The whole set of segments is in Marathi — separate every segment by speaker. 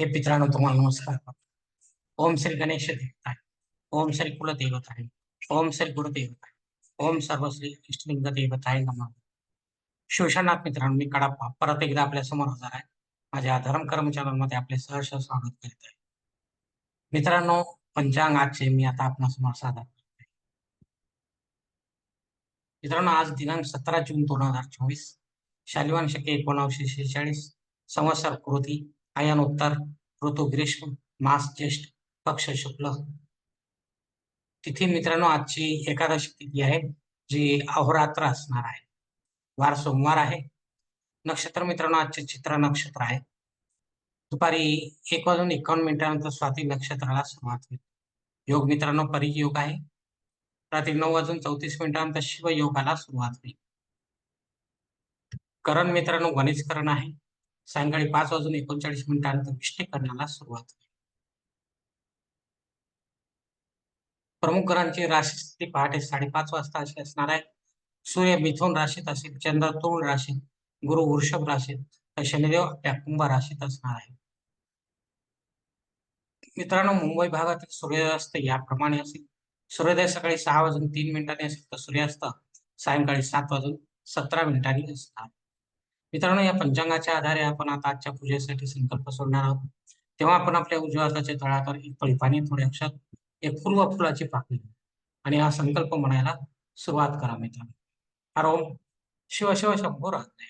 Speaker 1: हे मित्रांनो तुम्हाला नमस्कार ओम श्री गणेश देवताय. ओम श्री कुलदेवताय. ओम श्री गुरुदेवताय. ओम सर्वश्री इष्टलिंग देवताय नमा. शिवशनाथ मित्रांनो मी कडाप्पा परत एकदा आपल्यासमोर हजर आहे. माझ्या धर्म कर्म चॅनलमध्ये आपले सहर्ष स्वागत करीत आहे. मित्रांनो पंचांग आजचे मी आता आपणासमोर सादर करते मित्रांनो आज दिनांक सतरा जून दोन हजार चोवीस. शालिवान शके एकोणावीसशे शेहेचाळीस. संवत्सर कृती. आयन उत्तर ऋतू ग्रीष्म मास ज्येष्ठ पक्ष शुक्ल. तिथी मित्रांनो आजची एकादशी तिथी आहे जी अहोरात्र असणार आहे. वार सोमवार आहे. नक्षत्र मित्रांनो आजचे चित्र नक्षत्र आहे. दुपारी एक वाजून एकावन्न मिनिटानंतर स्वाती नक्षत्राला सुरुवात होईल. योग मित्रांनो परियोग आहे. रात्री नऊ वाजून चौतीस मिनिटानंतर शिवयोगाला सुरुवात होईल. करण मित्रांनो गणेश करण आहे. सायंकाळी पाच वाजून एकोणचाळीस मिनिटानंतर विष्णीकरणाला सुरुवात होईल प्रमुख ग्रहांची राशी पहाटे साडेपाच वाजता अशी असणार आहे. सूर्य मिथुन राशीत असेल चंद्र तुळ राशीत गुरु वृषभ राशीत तर शनिदेव आपल्या कुंभ राशीत असणार आहे. मित्रांनो मुंबई भागातील सूर्यास्त याप्रमाणे असेल. सूर्योदय सकाळी सहा वाजून तीन मिनिटांनी असेल तर सूर्यास्त सायंकाळी सात वाजून सतरा मिनिटांनी असणार मित्रांनो या पंचांगाच्या आधारे आपण आता आजच्या पूजेसाठी संकल्प सोडणार आहोत. तेव्हा आपण आपल्या उजव्या हाताच्या तळावर एक पळी थोडे अक्षर एक पूर्व फुलाची पाकळी आणि हा संकल्प म्हणायला सुरुवात करा मित्रांनो. हरोम शिव शिव शंभो राहते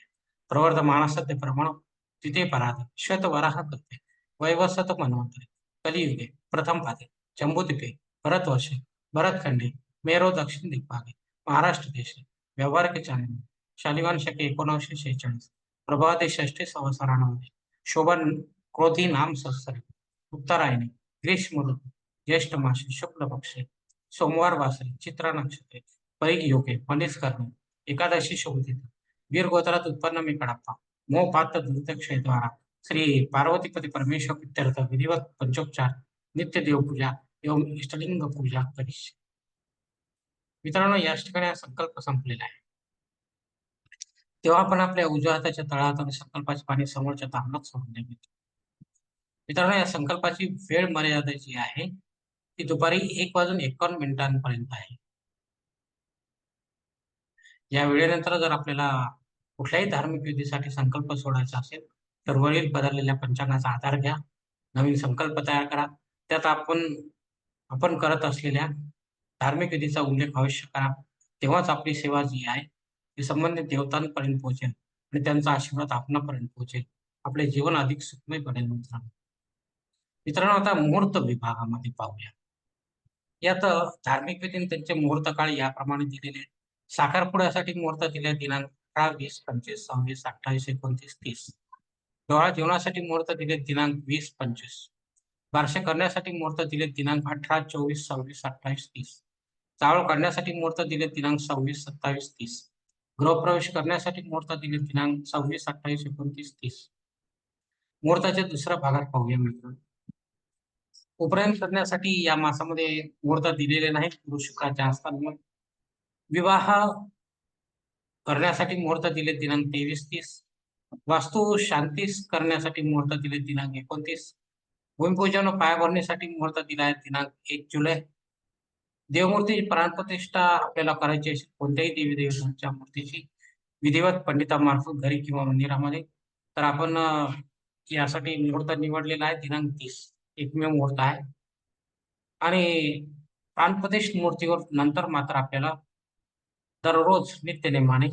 Speaker 1: प्रवर्धमान सत्य प्रमाण तिथे पराध. श्वेत वराह करते वैवसत मनवंतरे कलियुगे प्रथम पादे. जम्बूद्वीपे भरतवर्षे भरतखंडे मेरो दक्षिण दिग्भागे. महाराष्ट्र देशे के चांगले शालिवान शके एकोणीसशे शेहेचाळीस. प्रभाते षष्ठी संवत्सरामध्ये. शोभन क्रोधी नाम संवत्सरे उत्तरायणे ग्रीष्म ऋतू ज्येष्ठ मासे शुक्ल पक्षे सोमवार वासरे चित्रा नक्षत्रे परिग योगे मनीस करणे एकादशी शोभित वीर गोत्रात उत्पन्न मी कडाप्पा मोह पात्र द्वारा श्री पार्वतीपती परमेश्वर इत्यर्थ विधिवत पंचोपचार नित्य देवपूजा एवं इष्टलिंग पूजा करीश मित्रांनो या ठिकाणी हा संकल्प संपलेला आहे. तेव्हा आपण आपल्या उजव्या हाताच्या तळात आणि संकल्पाचे पाणी समोरच्या तांबणात सोडून द्यावे मित्रांनो या संकल्पाची वेळ मर्यादा जी आहे ती दुपारी एक वाजून एकावन्न मिनिटांपर्यंत आहे. या वेळेनंतर जर आपल्याला कुठल्याही धार्मिक विधीसाठी संकल्प सोडायचा असेल तर वरील बदललेल्या पंचांगाचा आधार घ्या नवीन संकल्प तयार करा. त्यात आपण आपण करत असलेल्या धार्मिक विधीचा उल्लेख अवश्य करा. तेव्हाच आपली सेवा जी आहे ती संबंधित देवतांपर्यंत पोहोचेल आणि त्यांचा आशीर्वाद आपणापर्यंत पोहोचेल. आपले जीवन अधिक सुखमय बनेल मित्रांनो मित्रांनो आता मुहूर्त विभागामध्ये पाहूया. यात धार्मिक विधीने त्यांचे मुहूर्त काळ याप्रमाणे दिलेले आहेत. साखरपुड्यासाठी मुहूर्त दिले दिनांक अठरा वीस पंचवीस सव्वीस अठ्ठावीस एकोणतीस तीस. डोळा जेवणासाठी मुहूर्त दिले दिनांक वीस पंचवीस. बारसे करण्यासाठी मुहूर्त दिले दिनांक अठरा चोवीस सव्वीस अठ्ठावीस तीस. चावळ काढण्यासाठी मुहूर्त दिले दिनांक सव्वीस सत्तावीस तीस. गृहप्रवेश करण्यासाठी मुहूर्त दिले दिनांक सव्वीस अठ्ठावीस एकोणतीस तीस. मुहूर्ताच्या दुसऱ्या भागात पाहूया मित्र उपनयन करण्यासाठी या मासामध्ये मुहूर्त दिलेले नाहीत. गुरु शुक्राच्या असताना विवाह करण्यासाठी मुहूर्त दिले दिनांक तेवीस तीस. वास्तू शांतीस करण्यासाठी मुहूर्त दिले दिनांक एकोणतीस. भूमिपूजन व पायाभरणीसाठी मुहूर्त दिला आहे दिनांक एक जुलै. देवमूर्ती प्राणप्रतिष्ठा आपल्याला करायची असेल कोणत्याही देवी देवतांच्या मूर्तीची विधिवत पंडितामार्फत घरी किंवा मंदिरामध्ये. तर आपण यासाठी मुहूर्त निवडलेला आहे. दिनांक तीस एकमेव मुहूर्त आहे. आणि प्राणप्रतिष्ठ मूर्तीवर नंतर मात्र आपल्याला दररोज नित्यनेमाने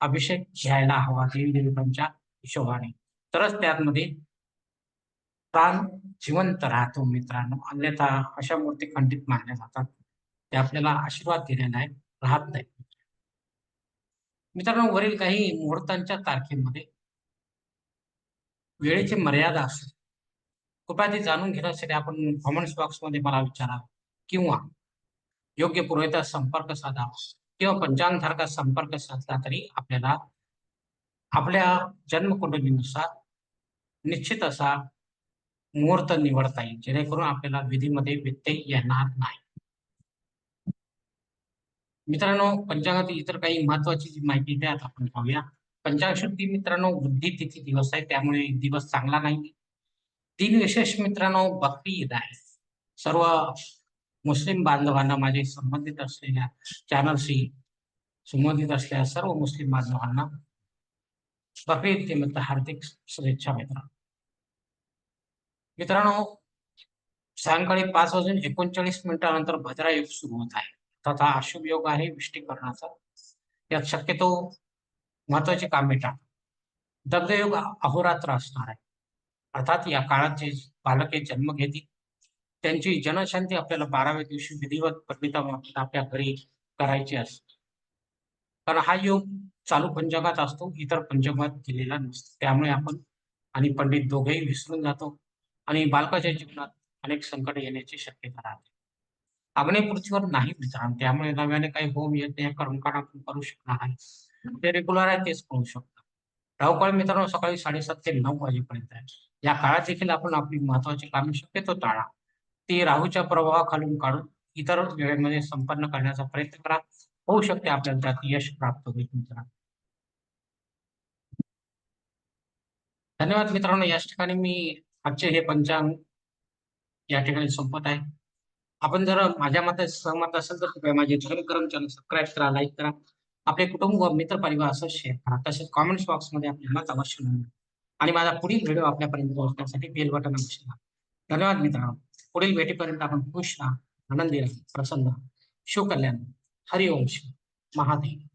Speaker 1: अभिषेक घ्यायला हवा. देवी देवतांच्या हिशोबाने. तरच त्यामध्ये प्राण जिवंत राहतो मित्रांनो. अन्यथा अशा मूर्ती खंडित मानल्या जातात. ते आपल्याला आशीर्वाद दिले नाही राहत नाही. मित्रांनो वरील काही मुहूर्तांच्या तारखेमध्ये वेळेची मर्यादा असते कृपया ती जाणून घेण्यासाठी आपण कॉमेंट्स बॉक्समध्ये मला विचारा. किंवा योग्य पुरवठा संपर्क साधावा किंवा पंचांगधारका संपर्क साधला तरी आपल्याला आपल्या जन्मकुंडलीनुसार निश्चित असा मुहूर्त निवडता येईल. जेणेकरून आपल्याला विधीमध्ये व्यत्यय येणार नाही. मित्रांनो पंचांगातील इतर काही महत्वाची जी माहिती त्यात आपण पाहूया. पंचांग शुद्धी मित्रांनो वृद्धी तिथी दिवस आहे त्यामुळे दिवस चांगला नाही. तीन विशेष मित्रांनो बकरी ईद आहे. सर्व मुस्लिम बांधवांना माझे संबंधित असलेल्या चॅनलशी संबंधित असलेल्या सर्व मुस्लिम बांधवांना बकरी ईद निमित्त हार्दिक शुभेच्छा मित्रांनो. मित्रांनो सायंकाळी पाच वाजून एकोणचाळीस मिनिटानंतर भद्रा योग सुरू होत आहे. तथा अशुभ योग आहे विष्टीकरणाचा. यात शक्यतो महत्वाची कामे टाळा दग्धयोग अहोरात्र असणार आहे. अर्थात या काळात जे बालके जन्म घेतील त्यांची जनशांती आपल्याला बाराव्या दिवशी विधिवत पंडिता आपल्या घरी करायची असते. कारण हा योग चालू पंचांगात असतो इतर पंचांगात दिलेला नसतो. त्यामुळे आपण आणि पंडित दोघेही विसरून जातो आणि बालकाच्या जीवनात अनेक संकट येण्याची शक्यता राहते. अग्निपृथ्वीवर नाही मित्रांनो त्यामुळे नव्याने काही होम यज्ञ कर्मकांड आपण करू शकणार नाही ते रेग्युलर आहे तेच करू शकतो. राहुकाळ मित्रांनो सकाळी साडेसात ते नऊ वाजेपर्यंत आहे. या काळात देखील आपण आपली महत्वाची कामे शक्यतो टाळा. ती राहूच्या प्रभावाखालून काढून इतर वेळेमध्ये संपन्न करण्याचा प्रयत्न करा. होऊ शकते आपल्याला त्यात यश प्राप्त होईल मित्रांनो. धन्यवाद मित्रांनो. याच ठिकाणी मी आजचे हे पंचांग या ठिकाणी संपत आहे. आपण जर माझ्या मते सहमत असेल तर कृपया माझे धर्मकरम चॅनल सबस्क्राईब करा लाईक करा. आपले कुटुंब व मित्र परिवार असं शेअर करा. तसेच कॉमेंट्स बॉक्समध्ये आपले मत अवश्य नोंदवा. आणि माझा पुढील व्हिडिओ आपल्यापर्यंत पोहोचण्यासाठी बेल बटन अवश्य दाबा. धन्यवाद मित्रांनो. पुढील भेटीपर्यंत आपण खुश राहा आनंदी राहा प्रसन्न राहा. शिवकल्याण हरिओम शिव महादेव.